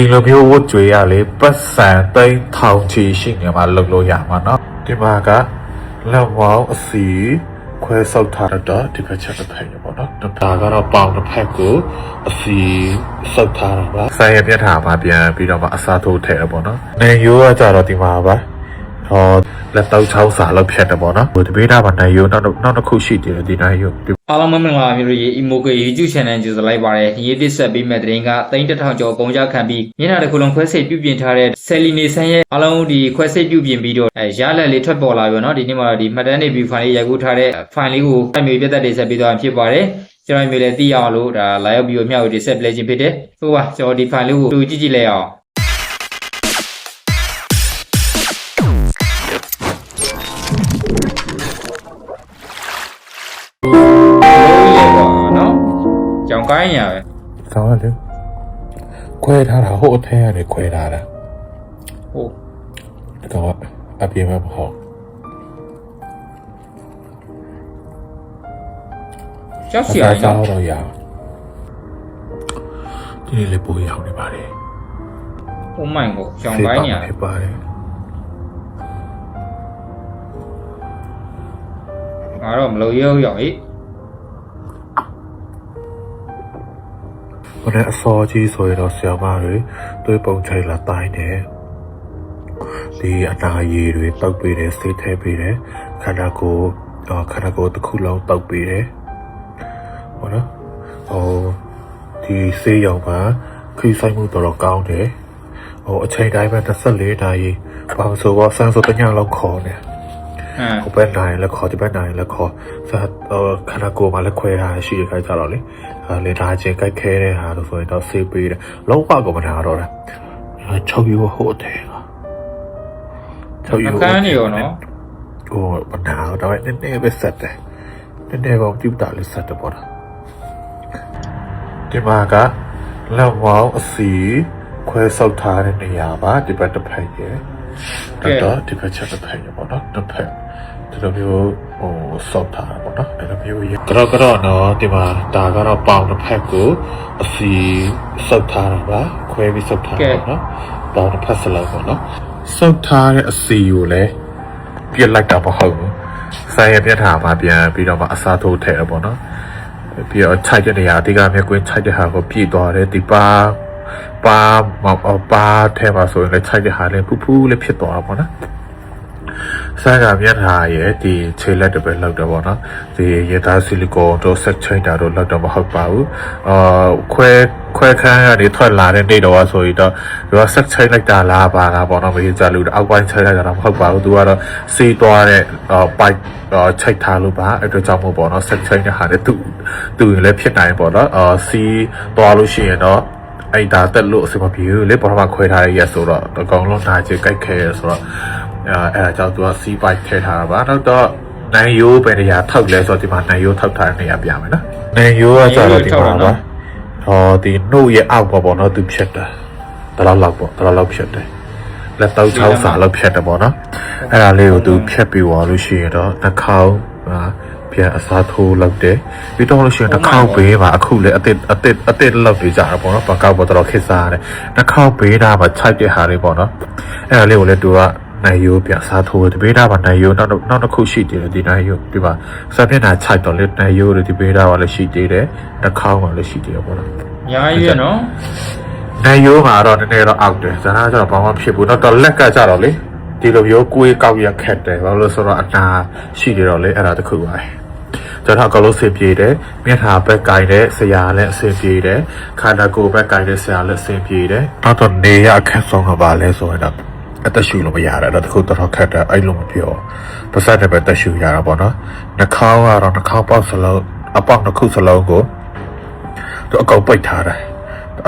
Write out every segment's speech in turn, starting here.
ဒီလိုမျိုးဝတ်ကြွေရလေပတ်စံသိန်းထောင်ချီရှိနေမှာလုပ်လို့ရမှာเนาะဒီမှာကလက်ဝေါင်းအစီခွဲဆုပ်ထားတော့ဒီဘက်ချက်တစ်ဖက်ရပေါ့เนาะဒါကတော့ပေါင်တစ်ဖက်ကိုအစီဆုပ်ထားတာပါဆိုင်ရပြတ်ထားမှာပြန်ပြီးတော့မှအစားထိုးထည့်ရပေါ့เนาะနေရိုးကကြတော့ဒီမှာပါ ဟောလက်တော့ချောင်းစာလောက်ဖြတ်တယ်ပေါ့နော်ဒီဘေးတာမှာနေရိုးနောက်နောက်တစ်ခုရှိသေးတယ်ဒီနေရိုးဒီ အားလုံးမင်္ဂလာပါမျိုးတို့ရေ Emoke YouTube Channel ကြိုဆိုလိုက်ပါရစေဒီရေးပြဆက်ပေးမဲ့တဲ့ရင်ကတိန်းတစ်ထောင်ကျော်ကုန်ကြခံပြီးမျက်နှာတစ်ခုလုံးခွဲစိတ်ပြုပြင်ထားတဲ့ဆယ်လီနေဆန်းရဲ့အားလုံးဒီခွဲစိတ်ပြုပြင်ပြီးတော့အဲရလက်လေးထွက်ပေါ်လာပြီเนาะဒီနေ့မှာတော့ဒီမှတ်တမ်းတွေ view file လေးရိုက်ကူးထားတဲ့ file လေးကိုအမျိုးပြသက်တွေဆက်ပေးသွားမှာဖြစ်ပါတယ်ကျွန်တော်မျိုးလည်းသိရအောင်လို့ဒါလာရောက်ပြီးတော့မျှဝေဒီဆက်ပလဲခြင်းဖြစ်တယ်ဟုတ်ပါကျွန်တော်ဒီ file လေးကိုတူကြည့်ကြည့်လိုက်အောင် ကြောင်ကိုင်းရပဲဆောင်းရလေခွဲထားတာဟိုအထဲကနေခွဲထားတာဟုတ်တော့အပြေမမဟုတ်ကြောက်စရာကြောကြောက်က်တော့ရဒီနေ့လေပိုးရောက်နေပါလေ Oh my god ကြောင်ကိုင်းရဖြစ်ပါတယ်ငါတော့မလို့ရုပ်ရောက်ဟိ ဘယ်နဲ့အစောကြီးဆိုရင်တော့ဆရာမတွေတွေးပုံချိုင်လာတိုင်းတယ်ဒီအနာရည်တွေတောက်ပေးတယ်စိတ်ထဲပေးတယ်ခန္ဓာကိုယ်အော်ခန္ဓာကိုယ်တစ်ခုလုံးတောက်ပေးတယ်ဟုတ်နော်ဟိုဒီဆေးရောင်မှာခရီးဆိုင်မှုတော်တော်ကောင်းတယ်ဟိုအချိန်တိုင်းပဲ24နာရီဘာလို့ဆိုတော့ဆန်းဆိုတညလောက်ခေါ်နေအမ် ဟိုဘက်နိုင်လည်းခေါ်ဒီဘက်နိုင်လည်းခေါ်ဆိုတော့ခန္ဓာကိုယ်မှာလည်းခွဲထားရှိရခိုင်းကြတော့လေအဲလေဒါချင်းကြိုက်ခဲတဲ့ဟာလို့ဆိုရင်တော့ဆေးပေးတယ်လုံးဝကိုမနာတော့တာချုပ်ယူဟိုတယ်ချုပ်ယူအခန်းနေရောနော်ဟိုမနာတော့နည်းနည်းပဲဆက်တယ်နည်းနည်းပေါ့ကြည့်တာလေးဆက်တယ်ပေါ့လားဒီမှာကလက်ဝေါင်းအစီခွဲဆုပ်ထားတဲ့နေရာပါဒီဘက်တစ်ဖက်ရဲ့တော့ဒီဘက်ချက်တစ်ဖက်ရပေါ့နော်တစ်ဖက် ဒီလိုမျိုးဟိုစောက်ထားတာပေါ့နော်အဲ့လိုမျိုးရကတော့ကတော့နော်ဒီမှာဒါကတော့ပေါင်တစ်ဖက်ကိုအစီစောက်ထားတာပါခွဲပြီးစောက်ထားတာပေါ့နော်ပေါင်တစ်ဖက်စလုံးပေါ့နော်စောက်ထားတဲ့အစီကိုလည်းပြစ်လိုက်တာမဟုတ်ဘူးဆိုင်ရပြတ်ထားမှာပြန်ပြီးတော့မှအစားထိုးထည့်ရပေါ့နော်ပြီးတော့ခြိုက်တဲ့နေရာအဓိကမြက်ကွင်းခြိုက်တဲ့ဟာကိုပြည့်သွားတယ်ဒီပါပါမပါထဲမှာဆိုရင်လည်းခြိုက်တဲ့ဟာလည်းဖူးဖူးလေးဖြစ်သွားတာပေါ့နော် ဆန်းကမြတ်ထားရဲ့ဒီခြေလက်တွေပဲလောက်တော့ဗောနော်ဒီရသားဆီလီကွန်တို့ဆက်ချိတ်တာတို့လောက်တော့မဟုတ်ပါဘူးအာခွဲခွဲခန်းကနေထွက်လာတဲ့နေ့တော့ဆိုရင်တော့ဒီကဆက်ချိတ်လိုက်တာလားပါလားဗောနော်မင်းကြလူအောက်ပိုင်းချိတ်လိုက်တာတော့မဟုတ်ပါဘူးသူကတော့စီးသွားတဲ့ပိုက်ချိတ်ထားလို့ပါအဲ့တော့ကြောင့်မို့ဗောနော်ဆက်ချိတ်တဲ့ဟာလည်းသူသူရင်လည်းဖြစ်နိုင်ဗောနော်အာစီးသွားလို့ရှိရင်တော့အဲ့ဒါတက်လို့အစမပြေဘူးလေပေါ်မှာခွဲထားရရက်ဆိုတော့အကောင်လုံးနာချေကြိုက်ခဲရဆိုတော့ အဲအဲဒါကြောင့်သူကစီးပိုက်ထည့်ထားတာပါနောက်တော့နိုင်ရိုးပဲနေရာထောက်လဲဆိုတော့ဒီမှာနိုင်ရိုးထောက်ထားတဲ့နေရာပြမယ်နော်နိုင်ရိုးကကျတော့ဒီမှာပါဟောဒီနှုတ်ရဲ့အောက်ပေါ့ပေါ့နော်သူဖြတ်တာတလောက်လောက်ပေါ့တလောက်လောက်ဖြတ်တယ်လက်တော့ချောင်းစာလောက်ဖြတ်တယ်ပေါ့နော်အဲ့ဒါလေးကိုသူဖြတ်ပြီးသွားလို့ရှိရင်တော့နှာခေါင်းဟာပြန်အစားထိုးလောက်တယ်ပြီးတော့လို့ရှိရင်နှာခေါင်းဘေးမှာအခုလေအစ်အစ်အစ်လောက်ပြီးကြတာပေါ့နော်ပကောက်ပေါ့တော့ခစ်စားရတယ်နှာခေါင်းဘေးသားမှာခြိုက်တဲ့ဟာလေးပေါ့နော်အဲ့ဒါလေးကိုလည်းသူက နိုင်ရိုးပြစားထိုးတယ်ဒီဘေးတာမှာနိုင်ရိုးနောက်နောက်တစ်ခုရှိသေးတယ်ဒီနိုင်ရိုးဒီမှာစာမျက်နှာခြိုက်တော့လေနိုင်ရိုးတွေဒီဘေးတာကလည်းရှိသေးတယ်နှာခေါင်းကလည်းရှိသေးတယ်ပေါ့နော်အများကြီးရနော်နိုင်ရိုးကတော့နည်းနည်းတော့အောက်တယ်ဇာနာကျတော့ဘာမှဖြစ်ဘူးနောက်တော့လက်ကကြတော့လေဒီလိုမျိုးကိုယ်ကောက်ရခက်တယ်ဘာလို့လဲဆိုတော့အနာရှိနေတော့လေအဲ့ဒါတခုပါကျွန်တော်ကလို့စေပြေတယ်မျက်နှာဘက်ကင်တဲ့ဆရာလည်းအဆင်ပြေတယ်ခန္ဓာကိုယ်ဘက်ကင်တဲ့ဆရာလည်းအဆင်ပြေတယ်နောက်တော့နေရအခက်ဆုံးတော့ပါလဲဆိုရင်တော့ အသက်ရှူလို့မရတာတော့တခုတော့ခက်တယ်အဲ့လိုမပြောပါစတဲ့ပဲတက်ရှူရတာပေါ့နော်နှာခေါင်းကတော့နှာခေါင်းပေါက်စလုံးအပေါက်တစ်ခုစလုံးကိုသူအကောင်ပိတ်ထားတယ်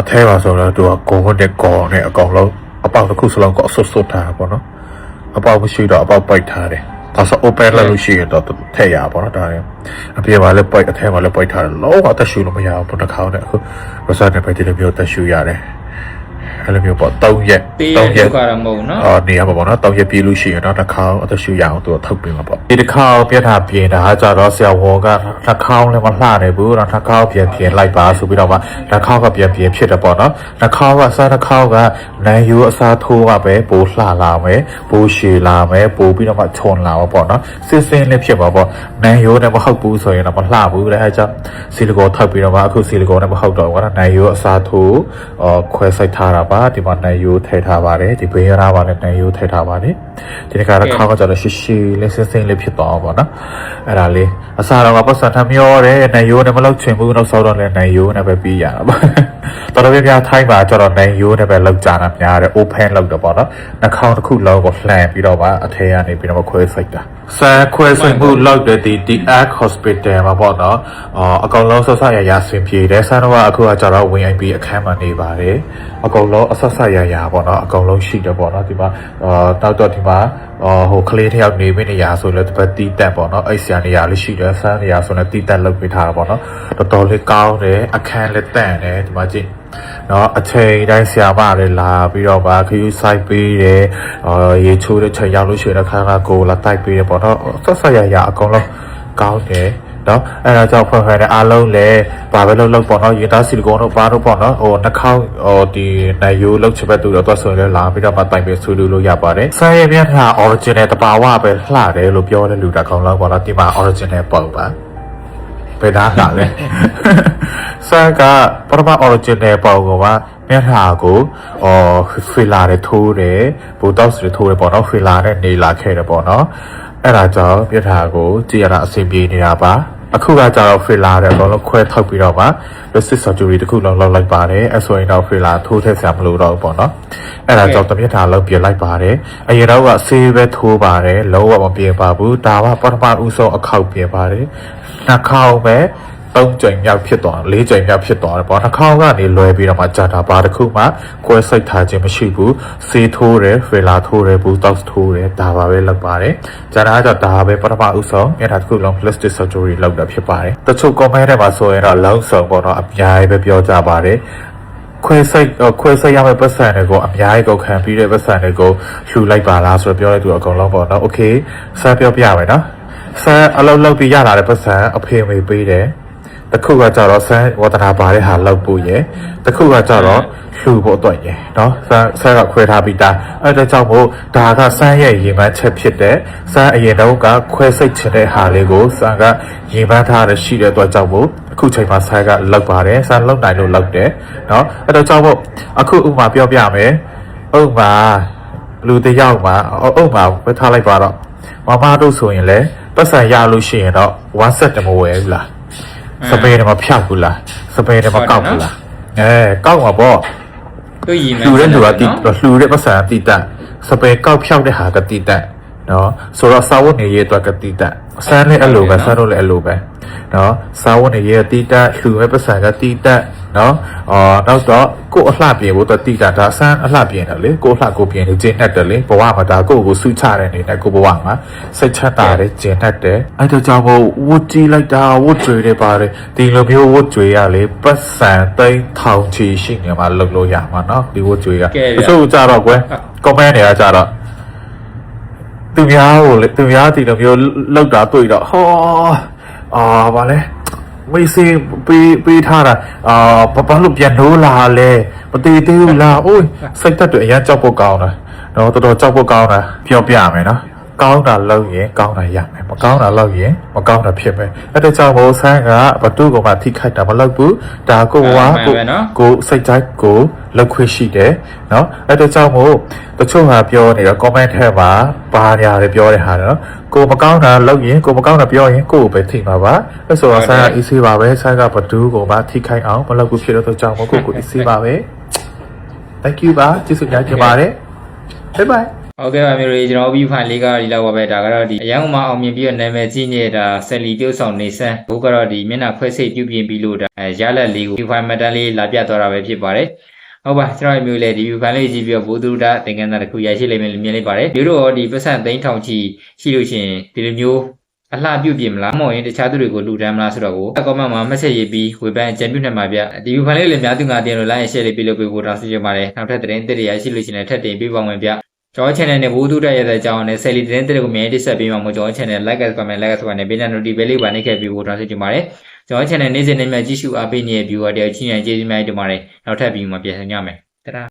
အထဲမှာဆိုတော့သူကကိုယ်နဲ့ကော်နဲ့အကောင်လုံးအပေါက်တစ်ခုစလုံးကိုအဆွတ်ဆွတ်ထားတာပေါ့နော်အပေါက်မရှိတော့အပေါက်ပိတ်ထားတယ်။ဒါဆို open လုပ်လို့ရှိရင်တော့ထည့်ရပါတော့ဒါလည်းအပြင်မှာလည်းပိတ်အထဲမှာလည်းပိတ်ထားတယ်လုံးဝတက်ရှူလို့မရဘူးဘုတစ်ခေါင်းနဲ့အခု result နဲ့ပဲဒီလိုမျိုးတက်ရှူရတယ် အဲ့လိုမျိုးပေါ့3ရက်တေးရ3ဒုရက်က္ခတော့မဟုတ်ဘူးနော်အော်နေရမှာပေါ့နော်3ရက်ပြေးလို့ရှိရင်တော့နှာခေါင်းအသက်ရှူရအောင်သူကထုတ်ပေးမှာပေါ့ဒီတစ်ခါပြတ်တာပြင်တာကြတော့ဆရာဝန်ကနှာခေါင်းလည်းမလှနိုင်ဘူးတော့နှာခေါင်းပြန်ပြင်လိုက်ပါဆိုပြီးတော့မှနှာခေါင်းကပြန်ပြင်ဖြစ်တယ်ပေါ့နော်နှာခေါင်းကစားနှာခေါင်းကနန်ယူအစားထိုးကပဲပိုလှလာမယ်ပိုရှည်လာမယ်ပိုပြီးတော့မှခြုံလာမှာပေါ့နော်စစ်စင်းလေးဖြစ်မှာပေါ့နန်ယူနဲ့မဟုတ်ဘူးဆိုရင်တော့မလှဘူးတဲ့အဲကြောင့်ဆီလီကိုထောက်ပြီးတော့မှအခုဆီလီကိုနဲ့မဟုတ်တော့ဘူးကတော့နန်ယူအစားထိုးအော်ခွဲစိုက်ထားတာပါဒီမှာနန်ယူထည့်ထားပါတယ်ဒီဘေးရပါနဲ့နန်ယူထည့်ထားပါတယ်ဒီတစ်ခါတော့ခေါင်းကကျတော့ရှည်ရှည်လေးစင်းစင်းလေးဖြစ်သွားအောင်ပေါ့နော်အဲ့ဒါလေးအစားတော့ကပတ်စံထမျောတယ်နန်ယူနဲ့မလောက်ချင်ဘူးနောက်ဆောက်တော့လည်းနန်ယူနဲ့ပဲပြီးရတာပေါ့တော်တော်များများထိုင်းမှာကျတော့နန်ယူနဲ့ပဲလောက်ကြတာများတယ် open လောက်တော့ပေါ့နော်နှာခေါင်းတစ်ခုလုံးကိုလှန်ပြီးတော့မှအထည်ကနေပြီးတော့မှခွဲစိုက်တာဆာခွဲစိုက်မှုလောက်တဲ့ဒီ the Arc Hospital မှာပေါ့နော်အော်အကောင်လုံးဆက်ဆက်ရရဆင်ပြေတယ်ဆန်းတော့ကအခုကကျတော့ VIP အခန်းမှာနေပါတယ်အကောင်လုံးအဆက်ဆက်ရရပေါ့နော်အကောင်လုံးရှိတယ်ပေါ့နော်ဒီမှာအာတောက်တော့ဒီမှာအော်ဟိုကလေးတစ်ယောက်နေမနေရဆိုလဲတစ်ပတ်တီးတက်ပေါ့နော်အဲ့ဆရာနေရလေးရှိတယ်ဆန်းနေရဆိုလဲတီးတက်လုပ်ပေးထားတာပေါ့နော်တော်တော်လေးကောင်းတယ်အခန်းလည်းတန့်တယ်ဒီမှာကြည့် เนาะအချိန်တိုင်းဆရာမလည်းလာပြီးတော့ဗာခယူဆိုင်ပေးတယ်အာရေချိုးတဲ့ချိန်ရောက်လို့ရှိရင်တော့ခါခါကိုလာတိုက်ပေးတယ်ပေါ့နော်ဆက်ဆက်ရရအကုန်လုံးကောင်းတယ်เนาะအဲဒါကြောင့်ဖွင့်ဖွင့်နဲ့အားလုံးလည်းဘာပဲလုပ်လုပ်ပေါ့နော်ရေသားစီလီကွန်တို့ဘာတို့ပေါ့နော်ဟိုနှာခေါင်းဟိုဒီနိုင်ယူလုပ်ချင်တဲ့သူတော့သွားဆိုရင်လည်းလာပြီးတော့မှတိုင်ပေးဆွေးနွေးလို့ရပါတယ်ဆန်ရပြထား original တဘာဝပဲလှတယ်လို့ပြောတဲ့လူတစ်ကောင်လောက်ပေါ့နော်ဒီမှာ original ပေါ့ပါ ဘယ်သားကလဲ ဆန်ကပထမ original ပေါ့ကမျက်နှာကိုအော်ဖီလာနဲ့ထိုးတယ်ဘူတောက်စ်တွေထိုးတယ်ပေါ့နော်ဖီလာနဲ့နေလာခဲ့တယ်ပေါ့နော်အဲ့ဒါကြောင့်မျက်နှာကိုကြည့်ရတာအဆင်ပြေနေတာပါအခုကကြတော့ဖီလာတယ်တော့ခွဲထောက်ပြီးတော့မှ plastic surgery တခုလုံးလုပ်လိုက်ပါတယ်အဲ့ဆိုရင်တော့ဖီလာထိုးထည့်ဆရာမလို့တော့ဘူးပေါ့နော်အဲ့ဒါကြောင့်တမျက်နှာလုံးပြင်လိုက်ပါတယ်အရင်တော့ကဆေးပဲထိုးပါတယ်လုံးဝမပြင်ပါဘူးဒါကပထမဦးဆုံးအခောက်ပြင်ပါတယ်နှာခေါင်းပဲ ၃ကြိမ်မြောက်ဖြစ်သွား၄ကြိမ်မြောက်ဖြစ်သွားတယ်ပေါ့နှာခေါင်းကနေလွယ်ပြီးတော့မှကြာတာဘာတစ်ခုမှကွဲစိတ်ထားခြင်းမရှိဘူးဆေးထိုးတယ်ဖေလာထိုးတယ်ဘူးတောက်ထိုးတယ်ဒါပါပဲလုပ်ပါတယ်ကြာတာကတော့ဒါပဲပထမဦးဆုံးမျက်နှာတစ်ခုလုံး plastic surgery လုပ်တာဖြစ်ပါတယ်တချို့ comment တွေမှာဆိုရင်တော့လုံးစုံပေါ့နော်အများကြီးပဲပြောကြပါတယ်ခွဲစိတ်ခွဲစိတ်ရမယ့်ပတ်စံတွေကိုအများကြီးကောက်ခံပြီးတဲ့ပတ်စံတွေကိုလှူလိုက်ပါလားဆိုတော့ပြောတဲ့သူအကုန်လုံးပေါ့နော်။ Okay ဆာပြောပြရမယ်နော်။ဆာအလုံးလုံးပြီးရလာတဲ့ပတ်စံအဖေမေပေးတယ်။ တခုကကြတော့ဆန်းဝတ္တနာပါတဲ့ဟာလောက်ပို့ရယ်တခုကကြတော့လှူဖို့အတွက်ရယ်နော်ဆန်းဆန်းကခွဲထားပြီးသားအဲဒါကြောင့်မို့ဒါကဆန်းရဲ့ရေမှန်းချက်ဖြစ်တဲ့ဆန်းအရင်တော့ကခွဲစိတ်ချင်တဲ့ဟာလေးကိုဆန်းကရေမှန်းထားရရှိတဲ့အတွက်ကြောင့်မို့အခုချိန်မှာဆန်းကလောက်ပါတယ်ဆန်းလောက်နိုင်လို့လောက်တယ်နော်အဲဒါကြောင့်မို့အခုဥမာပြောပြမယ်ဥမာလူတယောက်မှာဥမာပဲထားလိုက်ပါတော့မမတို့ဆိုရင်လည်းပတ်စံရလို့ရှိရင်တော့1 set တမဝယ်ဘူးလား စပယ်တမဖြောက်ဘူးလားစပယ်တမကောက်ဘူးလားအဲကောက်မှာပေါ့သူရည်မှလှူတဲ့လူကတီနော်လှူတဲ့ပတ်စံကတီတက်စပယ်ကောက်ဖြောက်တဲ့ဟာကတီတက်နော်ဆိုတော့စာဝတ်နေရေးအတွက်ကတီတက်ဆန်းလည်းအဲ့လိုပဲဆန်းတို့လည်းအဲ့လိုပဲနော်စာဝတ်နေရေးတီတက်လှူမဲ့ပတ်စံကတီတက် နော်အော်နောက်တော့ကို့အလှပြင်ဖို့တော့တီတက်ဒါဆန်းအလှပြင်တယ်လေကို့အလှကိုပြင်နေကျင်းတတ်တယ်လေဘဝမှာဒါကို့ကိုဆူချတဲ့အနေနဲ့ကို့ဘဝမှာစိတ်ချမ်းသာတယ်ကျင်းတတ်တယ်အဲ့ဒါကြောင့်မို့ဝတ်ကြည့်လိုက်တာဝတ်ကြွေတယ်ပါတယ်ဒီလိုမျိုးဝတ်ကြွေရလေပတ်စံသိန်းထောင်ချီရှိနေမှာလုပ်လို့ရမှာနော်ဒီဝတ်ကြွေကတချို့ကြတော့ကွယ် comment တွေကကြတော့သူများကိုလေသူများဒီလိုမျိုးလောက်တာတွေ့တော့ဟောအာဗာလဲ မေးစီပေးပေးထားတာအာဘာဘာလို့ပြန်နိုးလာလဲမတည်သေးဘူးလားအိုးစိတ်သက်တွေအရင်ကြောက်ဖို့ကောင်းတာတော့တော်တော်ကြောက်ဖို့ကောင်းတာပြောပြမယ်နော် ကောင်းတာလုပ်ရင်ကောင်းတာရမယ်မကောင်းတာလုပ်ရင်မကောင်းတာဖြစ်မယ်အဲ့ဒါကြောင့်မို့ဆန်းကဘသူ့ကမှထိခိုက်တာမလုပ်ဘူးဒါကိုကကိုကိုစိတ်တိုင်းကိုလောက်ခွင့်ရှိတယ်နော်အဲ့ဒါကြောင့်မို့တချို့ဟာပြောနေတော့ comment ထဲမှာပါညာတွေပြောတဲ့ဟာနော်ကိုမကောင်းတာလုပ်ရင်ကိုမကောင်းတာပြောရင်ကိုကိုပဲထိမှာပါအဲ့ဆိုတော့ဆန်းက easy ပါပဲဆန်းကဘသူ့ကိုမှထိခိုက်အောင်မလုပ်ဘူးဖြစ်တော့ကြောင့်မို့ကိုကို easy ပါပဲ thank you ပါကျေးဇူးများတင်ပါတယ် bye bye ဟုတ်ကဲ့ပါမျိုးတွေကျွန်တော် view file လေးကဒီလောက်ပါပဲဒါကတော့ဒီအရန်ကမှအောင်မြင်ပြီးတော့နာမည်ကြီးနေတာဆက်လီပြုတ်ဆောင်နေစမ်းဘုကတော့ဒီမျက်နှာခွဲစိတ်ပြုပြင်ပြီးလို့ဒါအဲရလက်လေးကို view file မှတ်တမ်းလေးလာပြသွားတာပဲဖြစ်ပါတယ်ဟုတ်ပါကျွန်တော်မျိုးလေဒီ view file လေးကြည့်ပြီးတော့ဘုသူဒ္ဓသင်္ကန်းသားတစ်ခုရရှိလိမ့်မယ်လို့မြင်လိုက်ပါတယ်ဒီလိုတော့ဒီပတ်စံသိန်းထောင်ချီရှိလို့ရှိရင်ဒီလိုမျိုးအလှပြုတ်ပြင်မလားမဟုတ်ရင်တခြားသူတွေကိုလူတန်းမလားဆိုတော့ကိုအကောမန့်မှာမဆက်ရေးပြီးဝေဖန်အကြံပြုနေမှာဗျဒီဗီဒီယိုဖိုင်လေးလည်းများသူငါတင်လို့ like and share လေးပေးလို့ပေးဖို့တောင်းဆိုချင်ပါတယ်နောက်ထပ်သတင်းသစ်တွေရရှိလို့ရှိရင်ထပ်တင်ပေးပါမယ်ဗျ ကျွန်တော် channel နဲ့ဘိုးသူတက်ရတဲ့အကြောင်းနဲ့ Sally သတင်းသစ်တွေကိုမြန်တက်ဆက်ပေးမှာမို့ကျွန်တော် channel like and comment like and subscribe နဲ့ဘေးနဲ့ notification လေးပါနှိပ်ခဲ့ပြီးဖို့တောင်းဆိုချင်ပါတယ်ကျွန်တော် channel နေ့စဉ်နဲ့မြတ်ကြည့်ရှုအားပေးနေတဲ့ viewer တွေချင်းချင်းကျေးဇူးများတင်ပါတယ်နောက်ထပ် video မှာပြန်ဆောင်ကြမယ်တဒါ